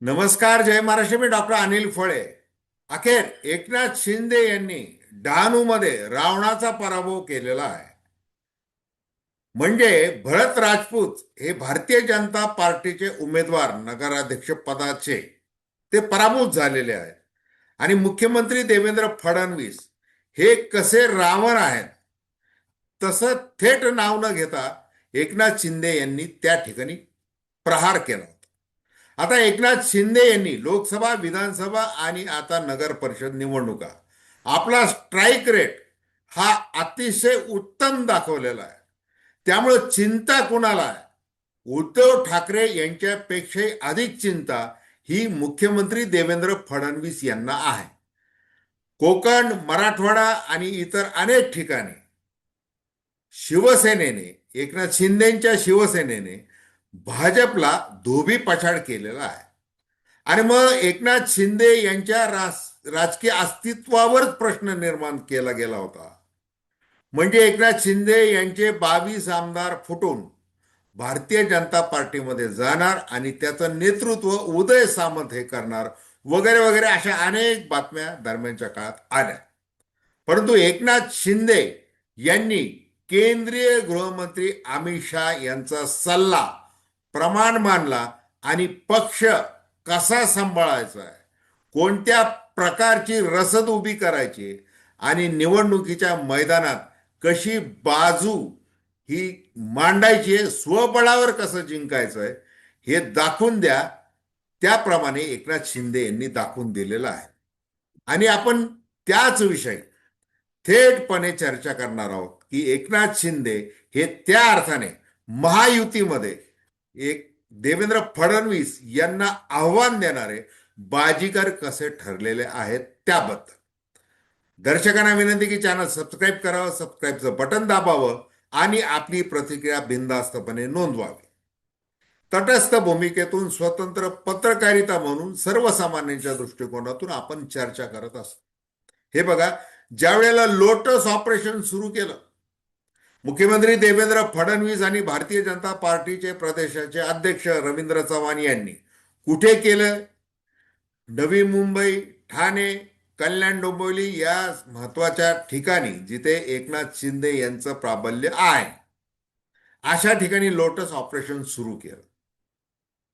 नमस्कार जय महाराष्ट्र. मी डॉक्टर अनिल फळे. अखेर एकनाथ शिंदे यांनी डहाणूमध्ये रावणाचा पराभव केलेला आहे. म्हणजे भरत राजपूत हे भारतीय जनता पार्टीचे उमेदवार नगराध्यक्ष पदाचे. ते पराभूत झालेले आहेत. आणि मुख्यमंत्री देवेंद्र फडणवीस हे कसे रावण आहेत? तसं थेट नाव न घेता एकनाथ शिंदे यांनी त्या ठिकाणी प्रहार केला. आता एकनाथ शिंदे यांनी लोकसभा विधानसभा आणि आता नगर परिषद निवडणुका. आपला स्ट्राईक रेट हा अतिशय उत्तम दाखवलेला आहे. त्यामुळं चिंता कुणाला आहे? उद्धव ठाकरे यांच्यापेक्षाही अधिक चिंता ही मुख्यमंत्री देवेंद्र फडणवीस यांना आहे. कोकण मराठवाडा आणि इतर अनेक ठिकाणी शिवसेनेने एकनाथ शिंदेच्या शिवसेनेने भाजपला धोबी पछाड केलेला आहे. आणि मग एकनाथ शिंदे यांच्या रास- राजकीय अस्तित्वावरच प्रश्न निर्माण केला गेला होता. म्हणजे एकनाथ शिंदे यांचे बावीस आमदार फुटून भारतीय जनता पार्टीमध्ये जाणार आणि त्याचं नेतृत्व उदय सामंत हे करणार वगैरे वगैरे अशा अनेक बातम्या दरम्यानच्या काळात आल्या. परंतु एकनाथ शिंदे यांनी केंद्रीय गृहमंत्री अमित शाह यांचा सल्ला प्रमाण मानला आणि पक्ष कसा सांभाळायचा आहे? कोणत्या प्रकारची रसद उभी करायची? आणि निवडणुकीच्या मैदानात कशी बाजू ही मांडायची आहे स्वबळावर कसं जिंकायचं आहे हे दाखवून द्या. त्याप्रमाणे एकनाथ शिंदे यांनी दाखवून दिलेलं आहे. आणि आपण त्याच विषयी थेटपणे चर्चा करणार आहोत की एकनाथ शिंदे हे त्या अर्थाने महायुतीमध्ये एक देवेंद्र फडणवीस यांना आव्हान देणारे बाजीगर कसे ठरलेले आहेत त्याबद्दल. दर्शकांना विनंती की चॅनल सबस्क्राईब करावं सबस्क्राईबचं बटन दाबावं आणि आपली प्रतिक्रिया बिनधास्तपणे नोंदवावी. तटस्थ भूमिकेतून स्वतंत्र पत्रकारिता म्हणून सर्वसामान्यांच्या दृष्टिकोनातून आपण चर्चा करत असतो. हे बघा ज्या वेळेला लोटस ऑपरेशन सुरू केलं मुख्यमंत्री देवेंद्र फडणवीस आणि भारतीय जनता पार्टीचे प्रदेशाचे अध्यक्ष रवींद्र चव्हाण यांनी कुठे केलं? नवी मुंबई ठाणे कल्याण डोंबिवली या महत्त्वाच्या ठिकाणी जिथे एकनाथ शिंदे यांचं प्राबल्य आहे. अशा ठिकाणी लोटस ऑपरेशन सुरू केलं.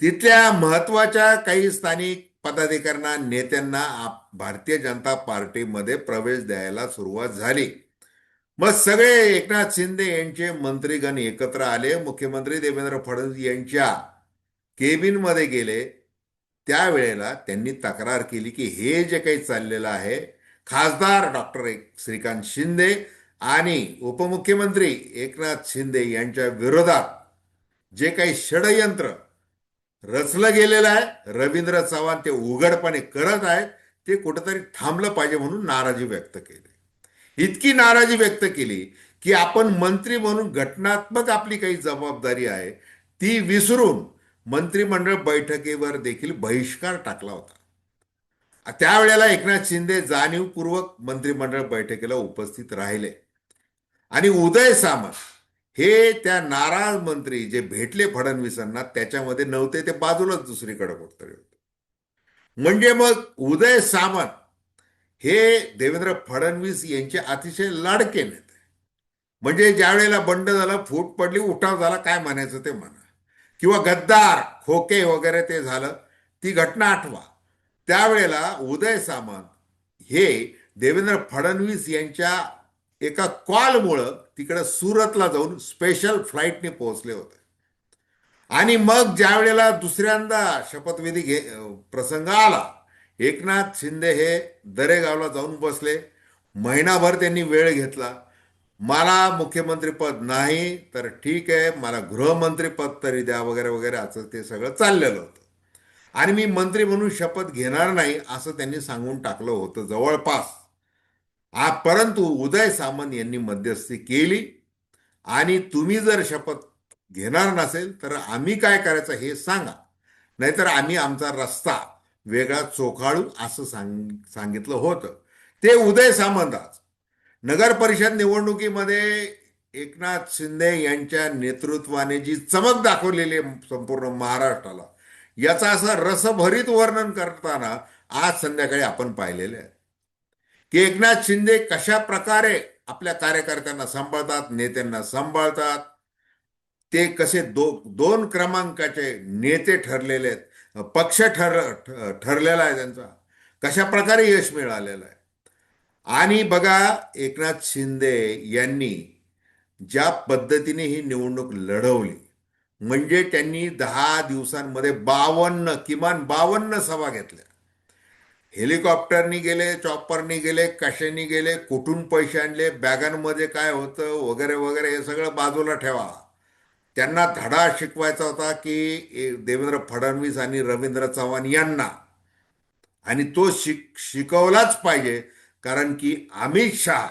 तिथल्या महत्त्वाच्या काही स्थानिक पदाधिकाऱ्यांना नेत्यांना आप- भारतीय जनता पार्टीमध्ये प्रवेश द्यायला सुरुवात झाली. मग सगळे एकनाथ शिंदे यांचे मंत्रीगण एकत्र आले. मुख्यमंत्री देवेंद्र फडणवीस यांच्या केबिनमध्ये गेले. त्यावेळेला त्यांनी तक्रार केली की हे जे काही चाललेलं आहे खासदार डॉक्टर श्रीकांत शिंदे आणि उपमुख्यमंत्री एकनाथ शिंदे यांच्या विरोधात जे काही षडयंत्र रचलं गेलेलं आहे रवींद्र चव्हाण ते उघडपणे करत आहेत ते कुठेतरी थांबलं पाहिजे म्हणून नाराजी व्यक्त केली. इतकी नाराजी व्यक्त केली की आपण मंत्री म्हणून घटनात्मक आपली काही जबाबदारी आहे ती विसरून मंत्रिमंडळ बैठकीवर देखील बहिष्कार टाकला होता. त्यावेळेला एकनाथ शिंदे जाणीवपूर्वक मंत्रिमंडळ बैठकीला उपस्थित राहिले. आणि उदय सामंत हे त्या नाराज मंत्री जे भेटले फडणवीसांना त्याच्यामध्ये नव्हते ते बाजूलाच दुसरीकडे कुठतरी होते. म्हणजे मग उदय सामंत हे देवेंद्र फडणवीस यांचे अतिशय लाडके नेते. म्हणजे ज्या वेळेला बंड झाला फूट पडली उठाव झाला काय म्हणायचं ते म्हणा. किंवा गद्दार खोके वगैरे ते झालं ती घटना आठवा. त्यावेळेला उदय सामंत हे देवेंद्र फडणवीस यांच्या एका कॉलमुळं तिकडं सुरतला जाऊन स्पेशल फ्लाईटने पोहोचले होते. आणि मग ज्या वेळेला दुसऱ्यांदा शपथविधी घे प्रसंग आला एकनाथ शिंदे हे दरेगावला जाऊन बसले. महिनाभर त्यांनी वेळ घेतला. मला मुख्यमंत्रीपद नाही तर ठीक आहे मला गृहमंत्रीपद तरी द्या वगैरे वगैरे असं ते सगळं चाललेलं होतं. आणि मी मंत्री म्हणून शपथ घेणार नाही असं त्यांनी सांगून टाकलं होतं जवळपास. आ परंतु उदय सामंत यांनी मध्यस्थी केली. आणि तुम्ही जर शपथ घेणार नसेल तर आम्ही काय करायचं हे सांगा. नाहीतर आम्ही आमचा रस्ता वेगळा चोखाळून असं सांग सांगितलं होतं. ते उदय सामंत आज नगर परिषद निवडणुकीमध्ये एकनाथ शिंदे यांच्या नेतृत्वाने जी चमक दाखवलेली आहे संपूर्ण महाराष्ट्राला याचा असं रसभरीत वर्णन करताना आज संध्याकाळी आपण पाहिलेले आहे. की एकनाथ शिंदे कशा प्रकारे आपल्या कार्यकर्त्यांना सांभाळतात नेत्यांना सांभाळतात ते कसे दो दोन क्रमांकाचे नेते ठरलेले आहेत पक्ष ठर ठरलेला आहे त्यांचा. कशा प्रकारे यश मिळालेलं आहे? आणि बघा एकनाथ शिंदे यांनी ज्या पद्धतीने ही निवडणूक लढवली म्हणजे त्यांनी दहा दिवसांमध्ये बावन्न किमान बावन्न सभा घेतल्या. हेलिकॉप्टरनी गेले चॉपरनी गेले कशाने गेले कुठून पैसे आणले बॅगांमध्ये काय होतं वगैरे वगैरे हे सगळं बाजूला ठेवा. त्यांना धडा शिकवायचा होता की देवेंद्र फडणवीस आणि रवींद्र चव्हाण यांना. आणि तो शिक शिकवलाच पाहिजे. कारण की अमित शहा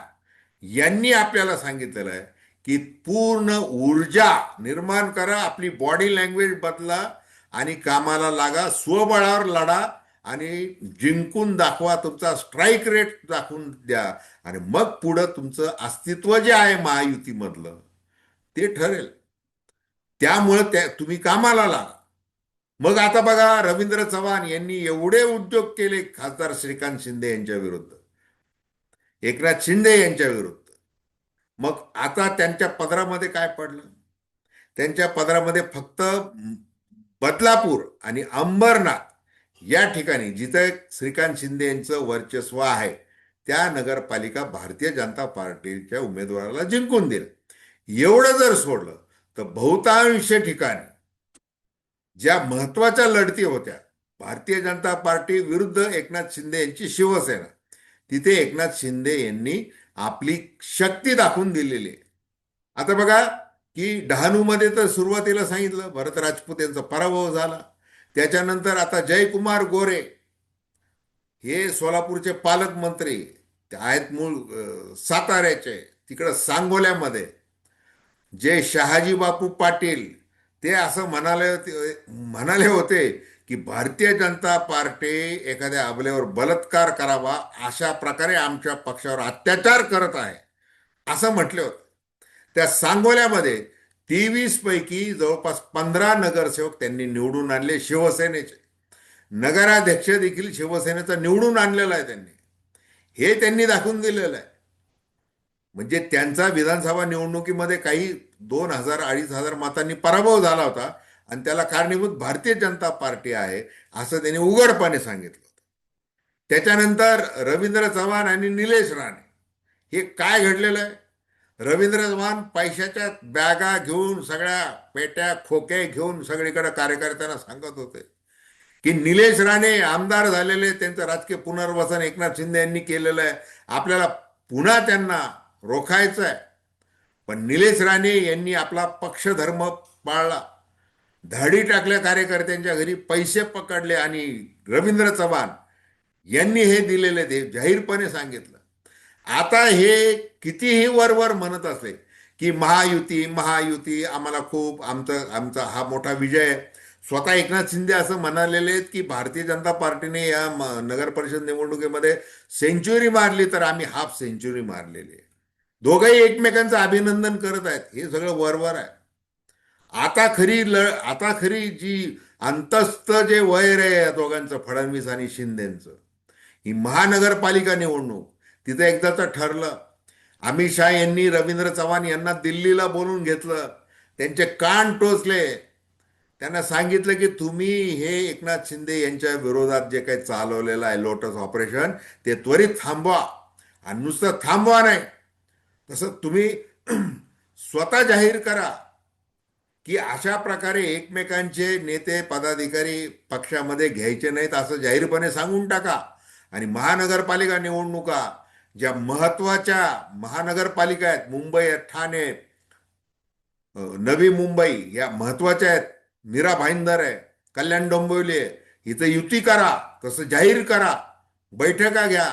यांनी आपल्याला सांगितलेलं आहे की पूर्ण ऊर्जा निर्माण करा आपली बॉडी लँग्वेज बदला आणि कामाला लागा स्वबळावर लढा आणि जिंकून दाखवा तुमचा स्ट्राईक रेट दाखवून द्या. आणि मग पुढं तुमचं अस्तित्व जे आहे महायुतीमधलं ते ठरेल. त्यामुळं त्या तुम्ही कामाला लागा मग आता बघा रवींद्र चव्हाण यांनी एवढे उद्योग केले खासदार श्रीकांत शिंदे यांच्या विरुद्ध. एकनाथ शिंदे यांच्या विरुद्ध. मग आता त्यांच्या पदरामध्ये काय पडलं? त्यांच्या पदरामध्ये फक्त बदलापूर आणि अंबरनाथ या ठिकाणी जिथं श्रीकांत शिंदे यांचं वर्चस्व आहे त्या नगरपालिका भारतीय जनता पार्टीच्या उमेदवाराला जिंकून दिलं. एवढं जर सोडलं तर बहुतांश ठिकाणी ज्या महत्त्वाच्या लढती होत्या भारतीय जनता पार्टी विरुद्ध एकनाथ शिंदे यांची शिवसेना तिथे एकनाथ शिंदे यांनी आपली शक्ती दाखवून दिलेली आहे. आता बघा की डहाणूमध्ये तर सुरुवातीला सांगितलं भरत राजपूत यांचा पराभव झाला. त्याच्यानंतर आता जयकुमार गोरे हे सोलापूरचे पालकमंत्री आहेत मूळ साताऱ्याचे तिकडं सांगोल्यामध्ये. जे शहाजी बापू पाटील ते असं म्हणाले म्हणाले होते की भारतीय जनता पार्टी एखाद्या अबलेवर बलात्कार करावा अशा प्रकारे आमच्या पक्षावर अत्याचार करत आहे असं म्हटले होते. त्या सांगोल्यामध्ये तेवीस पैकी जवळपास पंधरा नगरसेवक त्यांनी निवडून आणले शिवसेनेचे. नगराध्यक्ष देखील शिवसेनेचा निवडून आणलेला आहे त्यांनी. हे त्यांनी दाखवून दिलेलं आहे. म्हणजे त्यांचा विधानसभा निवडणुकीमध्ये काही दोन हजार अडीच हजार मतांनी पराभव झाला होता आणि त्याला कारणीभूत भारतीय जनता पार्टी आहे असं त्यांनी उघडपणे सांगितलं त्याच्यानंतर रवींद्र चव्हाण आणि निलेश राणे हे काय घडलेलं आहे? रवींद्र चव्हाण पैशाच्या बॅगा घेऊन सगळ्या पेट्या खोके घेऊन सगळीकडे कार्यकर्त्यांना सांगत होते की निलेश राणे आमदार झालेले त्यांचं राजकीय पुनर्वसन एकनाथ शिंदे यांनी केलेलं आहे. आपल्याला पुन्हा त्यांना रोखायचं आहे पण निलेश राणे यांनी आपला पक्षधर्म पाळला. धाडी टाकल्या कार्यकर्त्यांच्या घरी पैसे पकडले आणि रवींद्र चव्हाण यांनी हे दिलेले ते जाहीरपणे सांगितलं. आता हे कितीही वरवर म्हणत असले की महायुती महायुती आम्हाला खूप आमचं आमचा हा मोठा विजय आहे. स्वतः एकनाथ शिंदे असं म्हणालेले आहेत की भारतीय जनता पार्टीने या नगर परिषद निवडणुकीमध्ये सेंच्युरी मारली तर आम्ही हाफ सेंच्युरी मारलेली आहे दोघंही एकमेकांचं अभिनंदन करत आहेत. हे सगळं वरवर आहे. आता खरी ल आता खरी जी अंतस्थ जे वैर आहे या दोघांचं फडणवीस आणि शिंदेचं ही महानगरपालिका निवडणूक. तिथं एकदाचं ठरलं. अमित शहा यांनी रवींद्र चव्हाण यांना दिल्लीला बोलून घेतलं. त्यांचे कान टोचले. त्यांना सांगितलं की तुम्ही हे एकनाथ शिंदे यांच्या विरोधात जे काही चालवलेलं आहे लोटस ऑपरेशन ते त्वरित थांबवा. आणि नुसतं थांबवा नाही. तसं तुम्ही स्वतः जाहीर करा की अशा प्रकारे एकमेकांचे नेते पदाधिकारी पक्षामध्ये घ्यायचे नाहीत असं जाहीरपणे सांगून टाका. आणि महानगरपालिका निवडणुका ज्या महत्त्वाच्या महानगरपालिका आहेत मुंबई ठाणे नवी मुंबई या महत्त्वाच्या आहेत. मीरा भाईंदर आहे कल्याण डोंबिवली आहे इथं युती करा तसं जाहीर करा बैठका घ्या.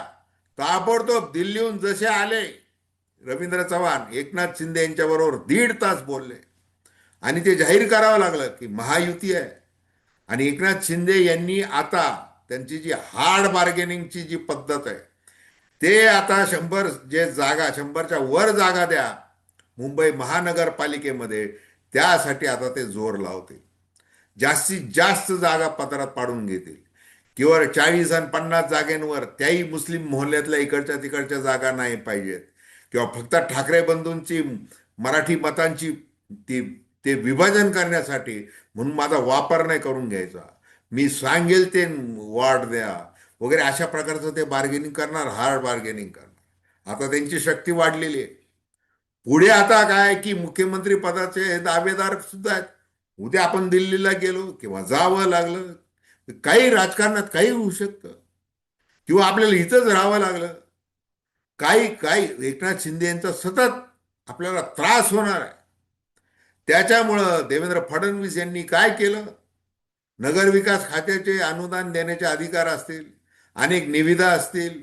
ताबडतोब दिल्लीहून जसे आले रवींद्र चव्हाण एकनाथ शिंदे यांच्याबरोबर दीड तास बोलले. आणि ते जाहीर करावं लागलं की महायुती आहे. आणि एकनाथ शिंदे यांनी आता त्यांची जी हार्ड बार्गेनिंगची जी पद्धत आहे ते आता शंभर जे जागा शंभरच्या वर जागा द्या मुंबई महानगरपालिकेमध्ये त्यासाठी आता ते जोर लावते जास्तीत जास्त जागा पत्रात पाडून घेतील. किंवा चाळीस आणि पन्नास जागेंवर त्याही मुस्लिम मोहल्ल्यातल्या इकडच्या तिकडच्या जागा नाही पाहिजेत. किंवा फक्त ठाकरे बंधूंची मराठी मतांची ती ते विभाजन करण्यासाठी म्हणून माझा वापर नाही करून घ्यायचा. मी सांगेल ते वाढ द्या. वगैरे अशा प्रकारचं ते बार्गेनिंग करणार हार्ड बार्गेनिंग करणार. आता त्यांची शक्ती वाढलेली आहे. पुढे आता काय की मुख्यमंत्री पदाचे दावेदार सुद्धा आहेत. उद्या आपण दिल्लीला गेलो किंवा जावं लागलं. काही राजकारणात काही होऊ शकतं. किंवा आपल्याला इथंच राहावं लागलं. काही काही एकनाथ शिंदे यांचा सतत आपल्याला त्रास होणार आहे. त्याच्यामुळं देवेंद्र फडणवीस यांनी काय केलं? नगरविकास खात्याचे अनुदान देण्याचे अधिकार असतील अनेक निविदा असतील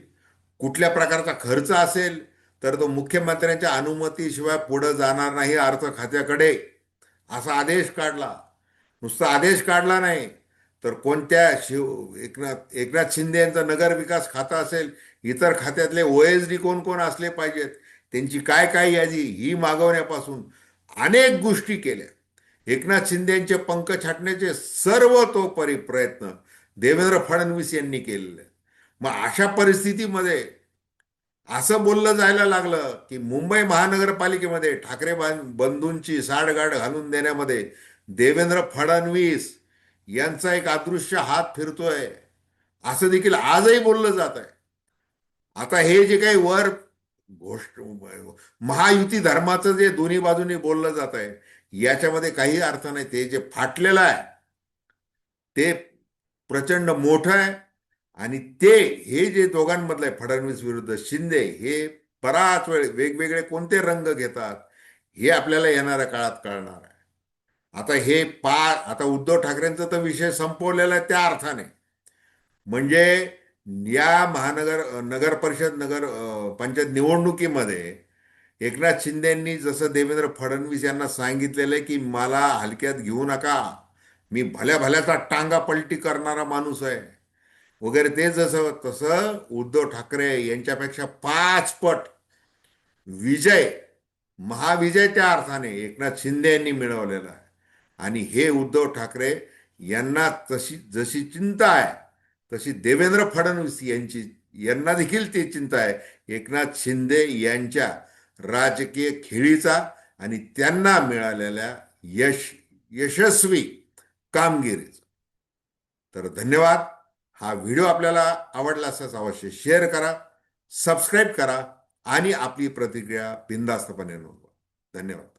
कुठल्या प्रकारचा खर्च असेल तर तो मुख्यमंत्र्यांच्या अनुमतीशिवाय पुढं जाणार नाही अर्थ खात्याकडे. असा आदेश काढला. नुसता आदेश काढला नाही तर कोणत्या शिव एकनाथ एकनाथ शिंदे यांचं नगर विकास खातं असेल इतर खात्यातले ओ एस डी कोण कोण असले पाहिजेत? त्यांची काय काय यादी ही मागवण्यापासून अनेक गोष्टी केल्या. एकनाथ शिंदे यांचे पंख छाटण्याचे सर्व तोपरी प्रयत्न देवेंद्र फडणवीस यांनी केलेले. मग अशा परिस्थितीमध्ये असं बोललं जायला लागलं की मुंबई महानगरपालिकेमध्ये ठाकरे बंधूंची साडगाड घालून देण्यामध्ये देवेंद्र फडणवीस यांचा एक अदृश्य हात फिरतोय. असं देखील आजही बोललं जात आहे आता हे जे काही वर गोष्ट महायुती धर्माचं जे दोन्ही बाजूने बोललं जात आहे याच्यामध्ये काही अर्थ नाही. ते जे फाटलेलं आहे ते प्रचंड मोठं आहे आणि ते हे जे दोघांमधलं आहे फडणवीस विरुद्ध शिंदे हे बराच वेळ वेगवेगळे कोणते रंग घेतात हे आपल्याला येणाऱ्या काळात कळणार आहे. आता हे पा आता उद्धव ठाकरेंचा तर विषय संपवलेला आहे त्या अर्थाने. म्हणजे या महानगर नगर परिषद नगर पंचायत निवडणुकीमध्ये एकनाथ शिंदेंनी जसं देवेंद्र फडणवीस यांना सांगितलेलं आहे की मला हलक्यात घेऊ नका मी भल्या भल्याचा टांगा पलटी करणारा माणूस आहे. वगैरे ते जसं तसं उद्धव ठाकरे यांच्यापेक्षा पाच पट विजय महाविजय त्या अर्थाने एकनाथ शिंदे यांनी मिळवलेला आहे. आणि हे उद्धव ठाकरे यांना तशी जशी चिंता आहे तशी देवेंद्र फडणवीस यांची यांना देखील ती चिंता आहे. एकनाथ शिंदे यांच्या राजकीय खेळीचा आणि त्यांना मिळालेल्या यश यशस्वी कामगिरीचा. तर धन्यवाद. हा व्हिडिओ आपल्याला आवडला असल्यास अवश्य शेअर करा सबस्क्राईब करा आणि आपली प्रतिक्रिया बिंदास्तपणे नोंदवा. धन्यवाद.